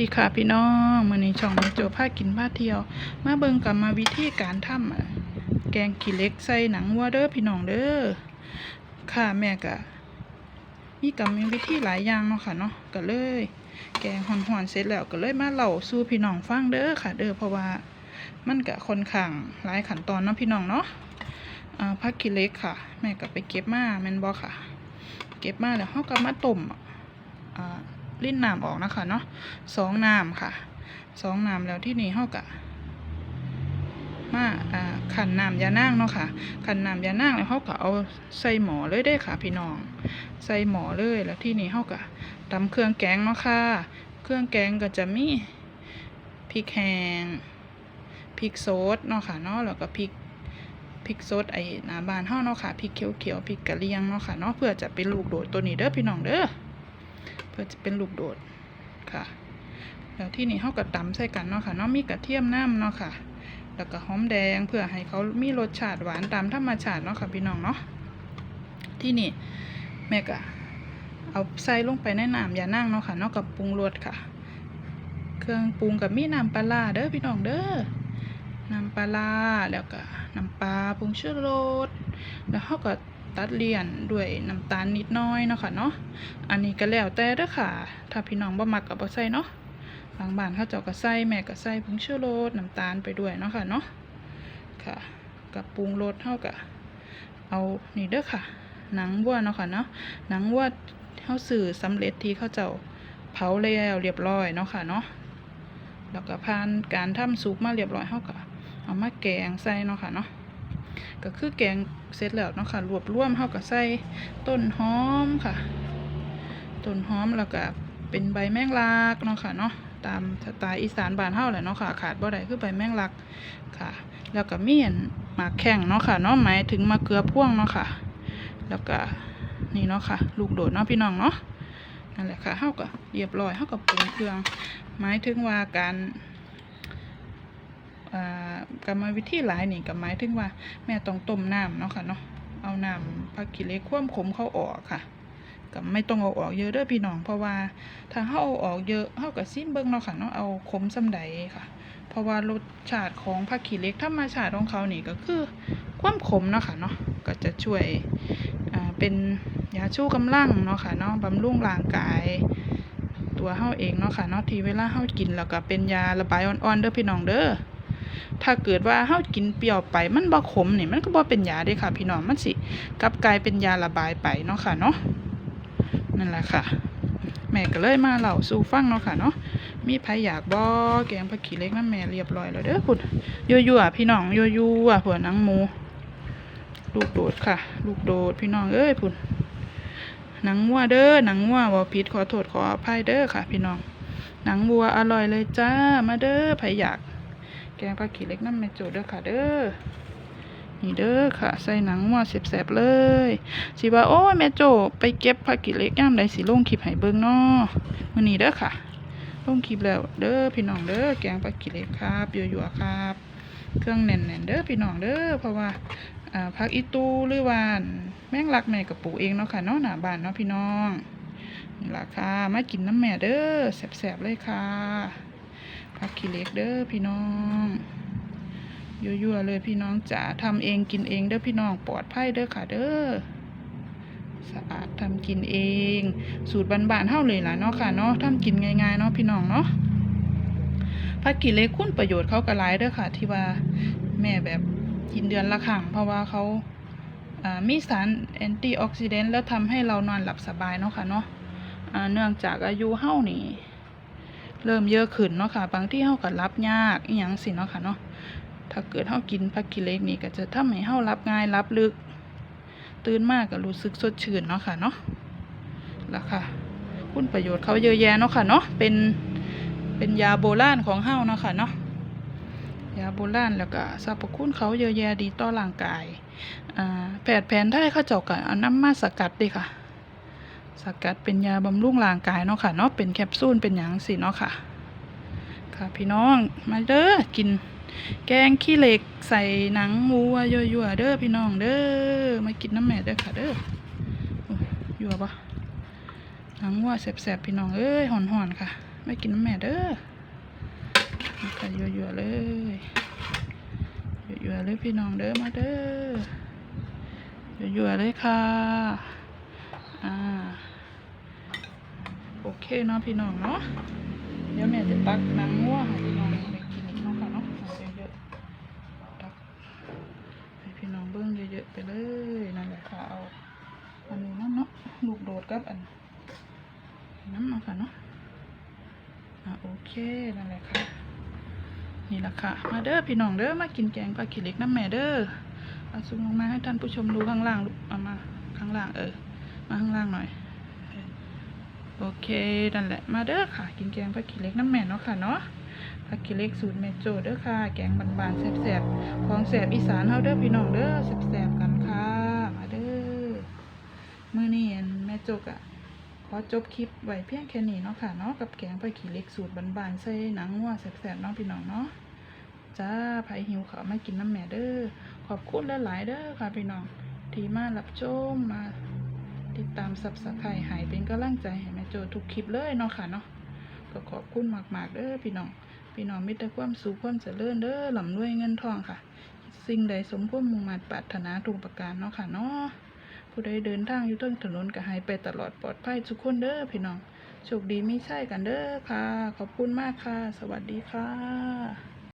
ดีค่ะพี่น้องมื้อนี้ช่องมาโจพากินพาเที่ยว มาเบิ่งกรรมาวิธีการทำแกงขี้เล็กใส่หนังวัวเด้อพี่น้องเด้อค่ะแม่ก็มีกรรมวิธีหลายอย่างเนาะค่ะเนาะก็เลย แกงห่อนๆเสร็จแล้วก็เลยมาเล่าสู่พี่น้องฟังเด้อค่ะเด้อเพราะว่ามันก็ค่อนข้างหลายขั้นตอนเนาะพี่น้องเนาะอ่าผักขี้เล็กค่ะ แม่ก็ไปเก็บมาแม่นบ่ค่ะ เก็บมาแล้วเฮาก็มาต้มอ่า ลิ้นน้ำออกนะคะเนาะสองน้ำค่ะสองน้ำแล้วที่นี่เฮากะมาขันน้ำยานางเนาะค่ะขันน้ำยานางแล้วเฮาก็เอาใส่หม้อเลยได้ค่ะ พี่น้อง ใส่หม้อเลยแล้วที่นี่เฮาก็ตำเครื่องแกงเนาะค่ะ เครื่องแกงก็จะมีพริกแห้งพริกสดเนาะค่ะเนาะแล้วก็พริกพริกสดไอ้หน้าบานเฮาเนาะค่ะพริกเขียวๆพริกกะเหรี่ยงเนาะค่ะเนาะเพื่อจะเป็นลูกโดดตัวนี้เด้อพี่น้องเด้อ พื่อจะเป็นลูกโดดค่ะ แล้วที่นี่เฮาก็ตำใส่กันเนาะค่ะเนาะมีกระเทียมน้ำเนาะค่ะ แล้วก็หอมแดงเพื่อให้เขามีรสชาติหวานตามธรรมชาติเนาะค่ะพี่น้องเนาะที่นี่แม่ก็เอาใส่ลงไปในน้ำอย่านั่งเนาะค่ะเนาะกับปรุงรสค่ะ เครื่องปรุงกับมีน้ำปลาเด้อพี่น้องเด้อน้ำปลาแล้วก็น้ำปลาผงชูรสแล้วเขาก็ ตัดเลี่ยนด้วยน้ำตาลนิดน้อยเนาะค่ะเนาะอันนี้ก็แล้วแต่เด้อค่ะ ถ้าพี่น้องบ่มักก็บ่ใส่เนาะบางบ้านเขาเจ้าก็ใส่แม่ก็ใส่ผงชูรสน้ำตาลไปด้วยเนาะค่ะเนาะค่ะกับปรุงรสเฮาก็เอานี่เด้อค่ะ หนังวัวเนาะค่ะเนาะหนังวัวเฮาซื้อสำเร็จที่เขาเจ้าเผาแล้วเรียบร้อยเนาะค่ะเนาะแล้วก็ผ่านการทำซุปมาเรียบร้อยเฮาก็เอามาแกงใส่เนาะค่ะเนาะ ก็คือแกงเสร็จแล้วเนาะค่ะรวบรวมเฮาก็ใส่ต้นหอมค่ะ ต้นหอมแล้วก็เป็นใบแมงลักเนาะค่ะเนาะตามสไตล์อีสานบ้านเฮาแหละเนาะค่ะ ขาดบ่ได้คือใบแมงลักค่ะ แล้วก็มีอันหมากแข้งเนาะค่ะเนาะหมายถึงมะเขือพ่วงเนาะค่ะ แล้วก็นี่เนาะค่ะ ลูกโดดเนาะพี่น้องเนาะนั่นแหละค่ะเฮาก็เรียบร้อยเฮาก็ปรุงเครื่อง หมายถึงว่าการ กรรมวิธีหลายนี่ก็หมายถึงว่า แม่ต้องต้มน้ำเนาะค่ะเนาะเอาน้ำผักขี้เล็กคว่ำขมเข้าออกค่ะก็ไม่ต้องเอาออกเยอะเด้อพี่น้อง เพราะว่าถ้าเฮาเอาออกเยอะเฮาก็ซิมเบิ่งเนาะค่ะเนาะเอาขมซำใดค่ะ เพราะว่ารสชาติของผักขี้เล็กธรรมชาติของเขานี่ก็คือความขมเนาะค่ะเนาะก็จะช่วยอ่าเป็นยาชูกำลังเนาะค่ะเนาะบำรุงร่างกาย ตัวเฮาเองเนาะค่ะเนาะที่เวลาเฮากินแล้วก็เป็นยาระบายอ่อนๆเด้อพี่น้องเด้อ ถ้าเกิดว่าเฮากินเปรี้ยวไปมันบ่ขมนี่มันก็บ่เป็นยาเด้ค่ะ พี่น้องมันสิกลับกลายเป็นยาระบายไปเนาะค่ะเนาะนั่นแหละค่ะ แม่ก็เลยมาเล่าสู่ฟังเนาะค่ะเนาะมีไผอยากบ่แกงผักขี้เล็กน้ำแม่เรียบร้อยแล้วเด้อพุ่นยั่วๆพี่น้องยั่วๆผัวหนังหมูลูกโดดค่ะ ลูกโดดพี่น้องเอ้ยพุ่นหนังวัวเด้อหนังวัวบ่ผิดขอโทษขออภัยเด้อค่ะ พี่น้องหนังวัวอร่อยเลยจ้ามาเด้อไผอยาก แกงปลาขี้เล็กน้ำแม่โจเด้อค่ะเด้อนี่เด้อค่ะ ใส่หนังหมาแสบๆเลยสิว่าโอ้แม่โจไปเก็บผักขี้เล็กย่ามใดสิลงคลิปให้เบิ่งเนาะมื้อนี้เด้อค่ะลงคลิปแล้วเด้อพี่น้องเด้อแกงปลาขี้เล็กครับยั่วๆครับ เครื่องแน่นๆเด้อพี่น้องเด้อเพราะว่าอ่าผักอีตูหรือว่าแมงลักแม่กับปลูกเองเนาะค่ะเนาะหน้าบ้านเนาะพี่น้องนี่ล่ะค่ะมากินน้ำแม่เด้อแสบๆเลยค่ะ ผักขี้เล็กเด้อพี่น้องยั่วๆเลยพี่น้องจ๋าทำเองกินเองเด้อพี่น้องปลอดภัยเด้อค่ะเด้อสะอาดทำกินเอง สูตรบ้านๆเท่าเลยล่ะเนาะค่ะเนาะทำกินง่ายๆเนาะพี่น้องเนาะผักขี้เล็กคุณประโยชน์เขาก็หลายเด้อค่ะ ที่ว่าแม่แบบกินเดือนละครั้งเพราะว่าเขาามีสารแอนตี้ออกซิเดนต์แล้วทำให้เรานอนหลับสบายเนาะค่ะเนาะเนื่องจากอายุเฮานี่ เริ่มเยอะขึ้นเนาะค่ะ บางที่เฮาก็รับยากอีหยังสิเนาะค่ะเนาะ ถ้าเกิดเฮากินผักกิเล็กนี่ก็จะทำให้เฮารับง่ายรับลึก ตื่นมากก็รู้สึกสดชื่นเนาะค่ะเนาะล้วค่ะ คุณประโยชน์เขาเยอะแยะเนาะค่ะเนาะ เป็นเป็นยาโบราณของเฮาเนาะค่ะเนาะยาโบราณแล้วก็สรรพคุณเขาเยอะแยะดีต่อร่างกายอ่าแพทย์แผนไทยเขาเจ้าก็เอาน้ำมาสกัดด้ค่ะ สกัดเป็นยาบำรุงร่างกายเนาะค่ะเนาะเป็นแคปซูลเป็นหยังสิเนาะค่ะ ค่ะพี่น้องมาเด้อกิน แกงขี้เหล็กใส่หนังหมูอะยั่วๆเด้อพี่น้องเด้อมากินน้ำแม่เด้อค่ะเด้อยั่วปะหนังวัวแสบๆพี่น้องเอ้ยหอนๆค่ะไม่กินน้ำแม่เด้อค่ะยั่วๆเลยยั่วๆเลยพี่น้องเด้อมาเด้อยั่วๆเลยค่ะอ่า โอเคเนาะพี่น้องเนาะเดี๋ยวแม่จะตักน้ำง่วให้พี่น้องได้กินอีกเนาะค่ะเนาะเอาเยอะๆตักให้พี่น้องเบิ้งเยอะๆไปเลยนั่นแหละค่ะเอาอันนี้นั่นเนาะลูกโดดกับอันน้ำเนาะค่ะเนาะอะโอเคนั่นแหละค่ะนี่แหละค่ะมาเด้อพี่น้องเด้อมากินแกงปลาขี้เหล็กน้ำแม่เด้อเอาซุ่มลงมาให้ท่านผู้ชมดูข้างล่างลูกเอามาข้างล่างเออมาข้างล่างหน่อย โอเคนั่นแหละมาเด้อค่ะ กินแกงผักขี้เล็กน้ำแม่เนาะค่ะเนาะผักขี้เล็กสูตรแม่โจเด้อค่ะ แกงบานๆแซ่บๆของแซ่บอีสานเฮาเด้อพี่น้องเด้อแซ่บๆกันค่ะมาเด้อมื้อนี้อันแม่โจกอะขอจบคลิปไว้เพียงแค่นี้เนาะค่ะเนาะกับแกงผักขี้เล็กสูตรบานๆใส่หนังวัวแซ่บๆเนาะพี่น้องเนาะจ้าไผหิวขามากินน้ำแม่เด้อขอบคุณหลายๆเด้อค่ะพี่น้องที่มารับชมมา ติดตามซับสไครต์หายเป็นกำลังใจให้แม่โจทุกคลิปเลยเนาะค่ะเนาะก็ขอบคุณมากๆเด้อพี่น้อง พี่น้องมีแต่ความสุขความเจริญเด้อหล่ำรวยเงินทองค่ะ สิ่งใดสมความมุ่งมั่นปรารถนาทุกประการเนาะค่ะเนาะผู้ใดเดินทางอยู่เทิงถนนก็ให้ไปตลอดปลอดภัยทุกคนเด้อพี่น้องโชคดีไม่ใช่กันเด้อค่ะ ขอบคุณมากค่ะ สวัสดีค่ะ